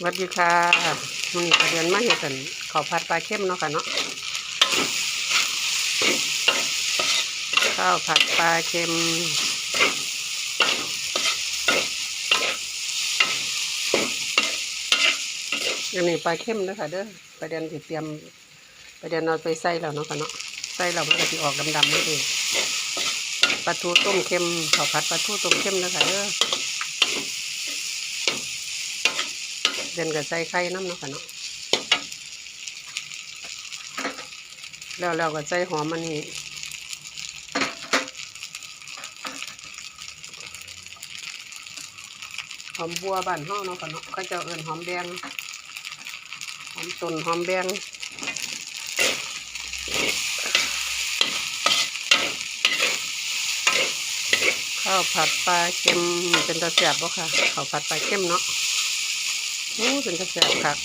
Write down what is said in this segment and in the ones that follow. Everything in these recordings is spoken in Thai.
วัสดีค่ะมันนี้เดือนมาเห็ดกันข้าผัดปลาเค็มเนาะค่ะเนาะข้าวผัดปลาเค็มอันนี้ปลาเค็มเด้อค่ะเด้อประเด็นที่เตรียมประเด็นเอาไปใส่แล้วเนาะค่ะเนาะใส่แล้วมันก็จะออกดำๆนี่เองปลาทูต้มเค็มข้าวผัดปลาทูต้มเค็มเด้อค่ะเด้อ เดินกับใส่ไข่น้ำเนาะค่ะเนาะแล้วเราก็ใส่หอมมันนี่หอมบัวบ้านห้องเนาะค่ะเนาะเขาจะเอิ้นหอมแดงหอมต้นหอมแดงข้าวผัดปลาเค็มเป็นตะแสบบ่ค่ะข้าวผัดปลาเค็มเนาะ โอ้เป็นกระแสคัก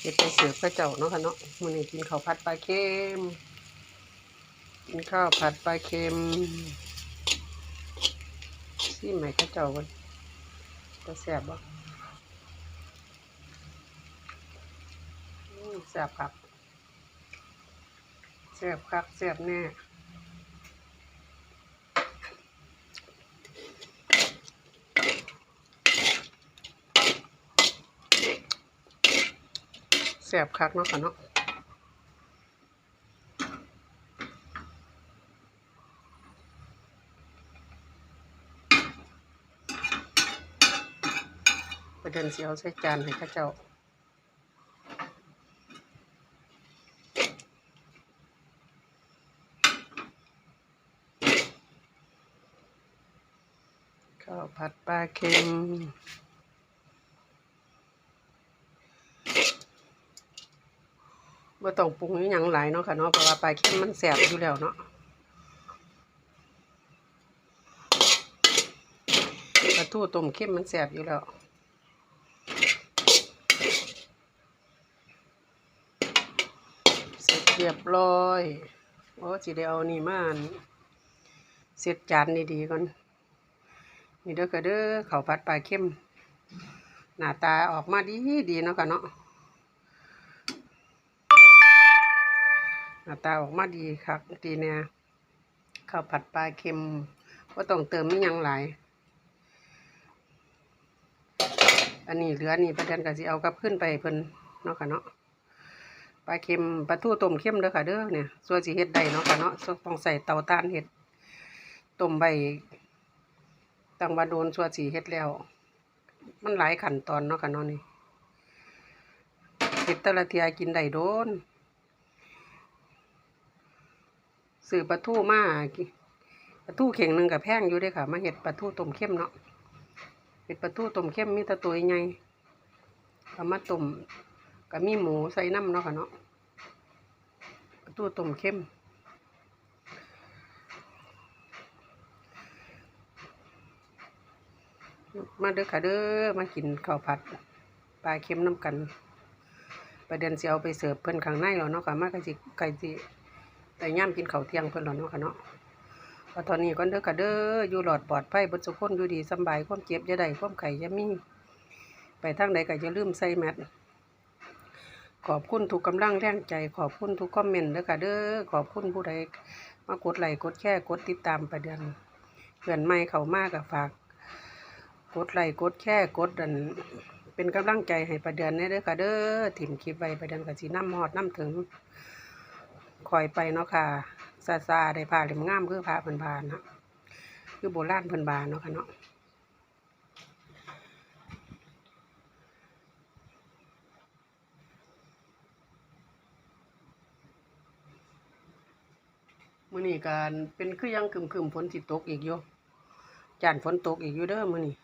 เห็ดไปเสือกระเจ้าเนาะค่ะเนาะมันนี้กินข้าวผัดปลาเค็มกินข้าวผัดปลาเค็มซี่ใหม่พระเจ้ากันกระแสบบ่อืมแสบครับ แซ่บคักแซ่บแน่แซ่บคักเนาะค่ะเนาะประเด็นเสียวใส่จานให้ข้าเจ้า ข้าวผัดปลาเค็มบ่ต้องปรุงอหยังหลายเนาะค่ะเนาะเพราะว่าปลาเค็มมันแสบอยู่แล้วเนาะปลาทูต้มเค็มมันแสบอยู่แล้วเสร็จเรียบร้อยโอ้สิได้เอานี่มันเสร็จจานดีๆก่อน นี่เด้อก็เด้อข้าวผัดปลาเค็มหน้าตาออกมาดีดีเนาะค่ะเนาะหน้าตาออกมาดีคักดีเนี่ยข้าวผัดปลาเค็มก็ต้องเติมไม่ยังหลายอันนี้เหลือนี่ประเด็นก็สิเอากลับขึ้นไปเพิ่นเนาะค่ะเนาะปลาเค็มปลาทูต้มเค็มเด้อค่ะเด้อเนี่ยส่วนสิเฮ็ดได้เนาะค่ะเนาะต้องใส่เตาถ่านเฮ็ดต้มใบ ตั้งว่าโดนชัวสีเฮ็ดแล้ว มันหลายขั้นตอนเนาะค่ะเนาะนี่เฮ็ดต่ละเทียกินได้โดนซื้อปลาทูมากปลาทูเข่งหนึ่งกับแพงอยู่ด้อค่ะ มาเฮ็ดปลาทูต้มเข้มเนาะเฮ็ดปลาทูต้มเข้มมีตะตัวใหญ่เอามาต้มก็มีหมูใส่น้ำเนาะค่ะเนาะปลาทูต้มเข้ม มาเด้อค่ะเด้อมากินข้าวผัดปลาเค็มน้ำกัน ประเด็นสิเอาไปเสิร์ฟเพิ่นข้างในแล้วเนาะค่ะมาก็สิไก่สิแต่ย่ามกินข้าวเที่ยงเพิ่นแล้วเนาะค่ะเนาะพอตอนนี้ก่อนเด้อค่ะเด้ออยู่หลอดปลอดภัยบิดสุกคนอยู่ดีสบายความเจ็บอย่าได้ความไข้อย่ามีไปทางใดก็อย่าลืมใส่แมสขอบคุณทุกกำลังแรงใจ ขอบคุณทุกคอมเมนต์เด้อค่ะเด้อขอบคุณผู้ใดมากดไลค์กดแชร์กดติดตามประเด็นเพื่อนใหม่เข้ามาก็ฝาก กดไลค์กดแชร์กดดันเป็นกำลังใจให้ประเดือนนี้เด้อค่ะเด้อถิ่มคลิปไว้ประเดือนกับสีน้ำหอดน้ำถึงคอยไปเนาะค่ะซาซาได้ผ้าเหลี่ยมงามคือผ้าเพิ่นบานนะคือโบราณเพิ่นบานเนาะค่ะเนาะมื้อนี้การเป็นคือยังคึมๆฝนสิตกอีกอยู่จานฝนตกอีกอยู่เด้อมื้อนี้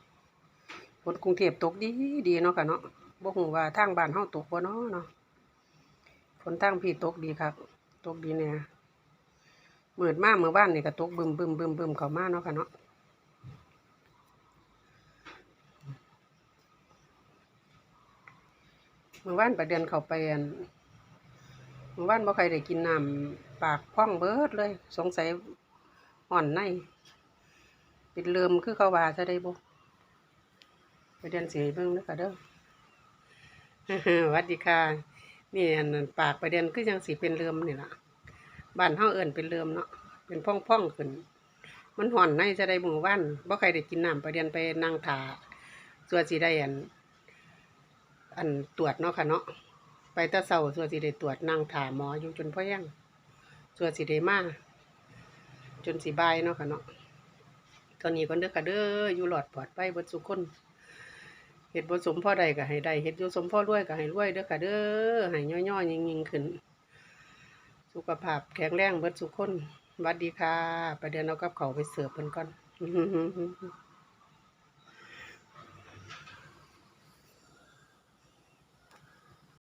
ฝนกรุงเทพตกดีดีเนาะค่ะเนาะบ่ฮู้ว่าทางบ้านเฮาตกบ่เนาะเนาะฝนทางพี่ตกดีครับ ตกดีแน่มืดมากเมื่อบ้านนี่ก็ตกบึมบึมบึมบึมเข้ามาเนาะค่ะเนาะเมื่อวานประเด็นเข้าไปอันเมื่อวานบ่ใครได้กินน้ำปากพ่องเบิดเลย สงสัยอ่อนในเป็นเลิมคือเขาว่าซะได้บ่ เดินสีเบิ่งเด้อค่ะเด้อวัดดีค่ะนี่อันปากประเด็นคือจังสิเป็นเลิมนี่ล่ะบ้านเฮาเอิ้นเป็นเลิมเนาะเป็นพ่องๆขึ้น มันห่อนในจะได้มื้อวานบ่ใครได้กินน้ำประเด็นไปนั่งท่าส่วนสิได้อัน อันตรวจเนาะค่ะเนาะไปตะเช้าส่วนสิได้ตรวจนั่งถาหมออยู่จนพ่อยังส่วนสิได้มาจนสิบ่ายเนาะค่ะเนาะตอนนี้ก่อนเด้อค่ะเด้ออยู่หลอดปลอดภัยเบิดสุคน เห็ดบ่สมพ่อใดก็ให้ได้เห็ดโยสมพ่อรวยก็ให้รวยเด้อค่ะเด้อให้ย่อๆยิงๆขึ้น สุขภาพแข็งแรงเบิดสุขคนวัดดีค่ะ ประเดี๋ยวเอากับเขาไปเสิร์ฟเพิ่นก่อน